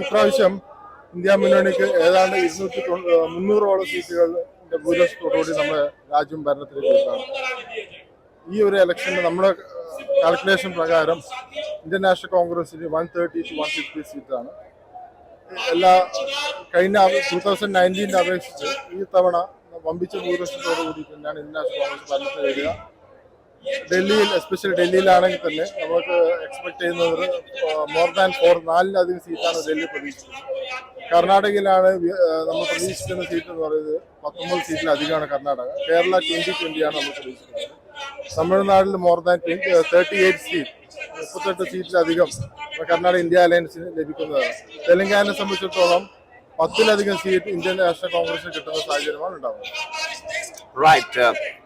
ഇപ്രാവശ്യം ഇന്ത്യ മുന്നണിക്ക് ഏതാണ്ട് ഇരുന്നൂറ്റി മുന്നൂറോളം സീറ്റുകളുടെ ഭൂരിപക്ഷത്തോടുകൂടി നമ്മുടെ രാജ്യം ഭരണത്തിലേക്ക് ഈ ഒരു ഇലക്ഷന് നമ്മുടെ കാൽക്കുലേഷൻ പ്രകാരം ഇന്ത്യൻ നാഷണൽ കോൺഗ്രസിന് one thirty two one fifty സീറ്റാണ്. എല്ലാ കഴിഞ്ഞ ടൂ തൗസൻഡ് നയന്റീന്റെ അപേക്ഷിച്ച് ഈ തവണ വമ്പിച്ച ഭൂരിപക്ഷത്തോടു കൂടി തന്നെയാണ് ഇന്ത്യൻ നാഷണൽ കോൺഗ്രസ് ഭരണത്തിൽ വരിക. ഡൽഹിയിൽ എസ്പെഷ്യലി ഡൽഹിയിലാണെങ്കിൽ തന്നെ നമുക്ക് എക്സ്പെക്ട് ചെയ്യുന്നത് മോർ ദാൻ ഫോർ നാലിലധികം സീറ്റാണ് ഡൽഹി പ്രതീക്ഷിക്കുന്നത്. കർണാടകയിലാണ് നമ്മൾ പ്രതീക്ഷിക്കുന്ന സീറ്റ് എന്ന് പറയുന്നത് പത്തൊമ്പത് സീറ്റിലധികമാണ് കർണാടക. കേരള ട്വന്റി ട്വന്റിയാണ് നമ്മൾ പ്രതീക്ഷിക്കുന്നത്. തമിഴ്നാട്ടിൽ more than thirty eight seat മുപ്പത്തെട്ട് സീറ്റിലധികം കർണാടക ഇന്ത്യ അലയൻസിന് ലഭിക്കുന്നതാണ്. തെലങ്കാനയെ സംബന്ധിച്ചിടത്തോളം പത്തിലധികം സീറ്റ് ഇന്ത്യൻ നാഷണൽ കോൺഗ്രസിന് കിട്ടുന്ന സാഹചര്യമാണ് ഉണ്ടാവുന്നത്. right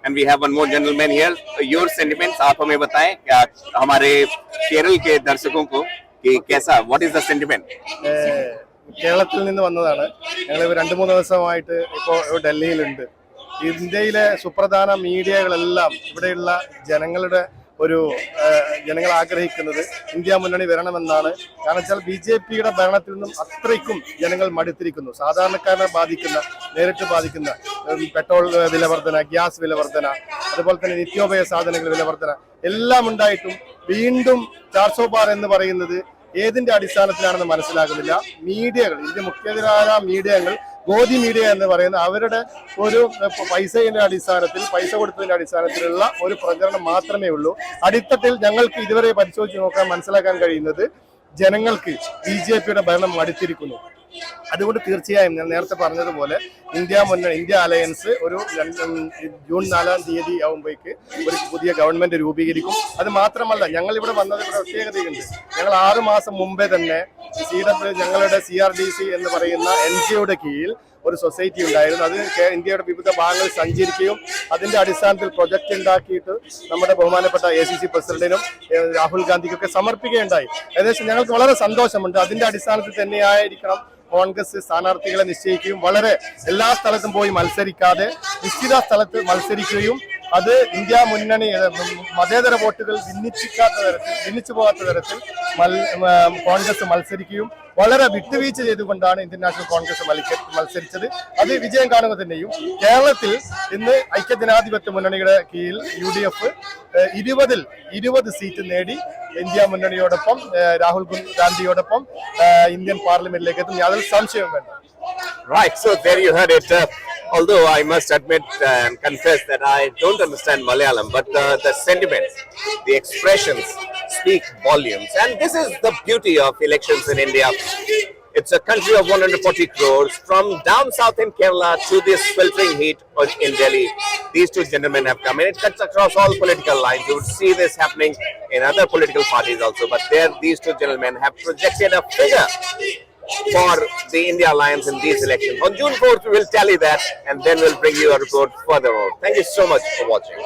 and we have one more gentleman here your sentiments आप हमें बताएं क्या हमारे केरल के दर्शकों को कि कैसा व्हाट इज द सेंटिमेंट ഏഹ് കേരളത്തിൽ നിന്ന് വന്നതാണ് ഞങ്ങൾ രണ്ട് മൂന്ന് ദിവസമായിട്ട് ഇപ്പോൾ ഡൽഹിയിലുണ്ട് ഇന്ത്യയിലെ സുപ്രധാന മീഡിയകളെല്ലാം ഇവിടെയുള്ള ജനങ്ങളുടെ ഒരു ജനങ്ങൾ ആഗ്രഹിക്കുന്നത് ഇന്ത്യ മുന്നണി വരണമെന്നാണ്. കാരണം വെച്ചാൽ ബി ജെ പിയുടെ ഭരണത്തിൽ നിന്നും അത്രയ്ക്കും ജനങ്ങൾ മടുത്തിരിക്കുന്നു. സാധാരണക്കാരനെ ബാധിക്കുന്ന നേരിട്ട് ബാധിക്കുന്ന പെട്രോൾ വിലവർധന വില വർധന ഗ്യാസ് വിലവർധന അതുപോലെ തന്നെ നിത്യോപയ സാധനങ്ങൾ വിലവർധന എല്ലാം ഉണ്ടായിട്ടും വീണ്ടും ചാർസോ ബാർ എന്ന് പറയുന്നത് ഏതിന്റെ അടിസ്ഥാനത്തിലാണെന്ന് മനസ്സിലാകുന്നില്ല. മീഡിയകൾ ഇതിന്റെ മുഖ്യധാര മീഡിയകൾ ഗോധി മീഡിയ എന്ന് പറയുന്ന അവരുടെ ഒരു പൈസയുടെ അടിസ്ഥാനത്തിൽ പൈസ കൊടുത്തതിന്റെ അടിസ്ഥാനത്തിലുള്ള ഒരു പ്രചരണം മാത്രമേ ഉള്ളൂ. അടിത്തട്ടിൽ ഞങ്ങൾക്ക് ഇതുവരെ പരിശോധിച്ച് നോക്കാൻ മനസ്സിലാക്കാൻ കഴിയുന്നത് ജനങ്ങൾക്ക് ബി ജെ പിയുടെ ഭരണം മടുത്തിരിക്കുന്നു. അതുകൊണ്ട് തീർച്ചയായും ഞാൻ നേരത്തെ പറഞ്ഞതുപോലെ ഇന്ത്യ മുന്നണി ഇന്ത്യ അലയൻസ് ഒരു ജൂൺ നാലാം തീയതി ആകുമ്പോഴേക്ക് ഒരു പുതിയ ഗവൺമെന്റ് രൂപീകരിക്കും. അത് മാത്രമല്ല ഞങ്ങൾ ഇവിടെ വന്നത് പ്രത്യേകതയുണ്ട്. ഞങ്ങൾ ആറു മാസം മുമ്പേ തന്നെ സി ഞങ്ങളുടെ സി ആർ ഡി സി എന്ന് പറയുന്ന എൻ ജിഒയുടെ കീഴിൽ ഒരു സൊസൈറ്റി ഉണ്ടായിരുന്നു. അത് ഇന്ത്യയുടെ വിവിധ ഭാഗങ്ങളിൽ സഞ്ചരിക്കുകയും അതിന്റെ അടിസ്ഥാനത്തിൽ പ്രൊജക്ട് ഉണ്ടാക്കിയിട്ട് നമ്മുടെ ബഹുമാനപ്പെട്ട എ സി സി പ്രസിഡന്റിനും രാഹുൽ ഗാന്ധിക്കൊക്കെ സമർപ്പിക്കുകയുണ്ടായി. ഏകദേശം ഞങ്ങൾക്ക് വളരെ സന്തോഷമുണ്ട്. അതിന്റെ അടിസ്ഥാനത്തിൽ തന്നെയായിരിക്കണം കോൺഗ്രസ് സ്ഥാനാർത്ഥികളെ നിശ്ചയിക്കുകയും വളരെ എല്ലാ സ്ഥലത്തും പോയി മത്സരിക്കാതെ നിശ്ചിത സ്ഥലത്ത് മത്സരിക്കുകയും അത് ഇന്ത്യ മുന്നണി മതേതര വോട്ടുകൾ ഭിന്നിപ്പിക്കാത്ത തരത്തിൽ ഭിന്നിച്ചു പോകാത്ത തരത്തിൽ കോൺഗ്രസ് മത്സരിക്കുകയും വളരെ വിട്ടുവീഴ്ച ചെയ്തുകൊണ്ടാണ് ഇന്ത്യൻ നാഷണൽ കോൺഗ്രസ് മത്സ- മത്സരിച്ചത്. അത് വിജയം കാണുക തന്നെയും കേരളത്തിൽ ഇന്ന് ഐക്യജനാധിപത്യ മുന്നണിയുടെ കീഴിൽ യു ഡി എഫ് ഇരുപതിൽ ഇരുപത് സീറ്റ് നേടി ഇന്ത്യ മുന്നണിയോടൊപ്പം രാഹുൽ ഗാന്ധിയോടൊപ്പം ഇന്ത്യൻ പാർലമെന്റിലേക്ക് എത്തും യാതൊരു സംശയവും വേണ്ട Right, so there you heard it. Uh, although I must admit and confess that I don't understand Malayalam, but uh, the sentiments, the expressions speak volumes. And this is the beauty of elections in India. It's a country of 140 crores. From down south in Kerala to this sweltering heat in Delhi, these two gentlemen have come in. It cuts across all political lines. You would see this happening in other political parties also. But there, these two gentlemen have projected a figure for the India Alliance in these elections. On June 4th, we will tally that and then we'll bring you a report further on. Thank you so much for watching.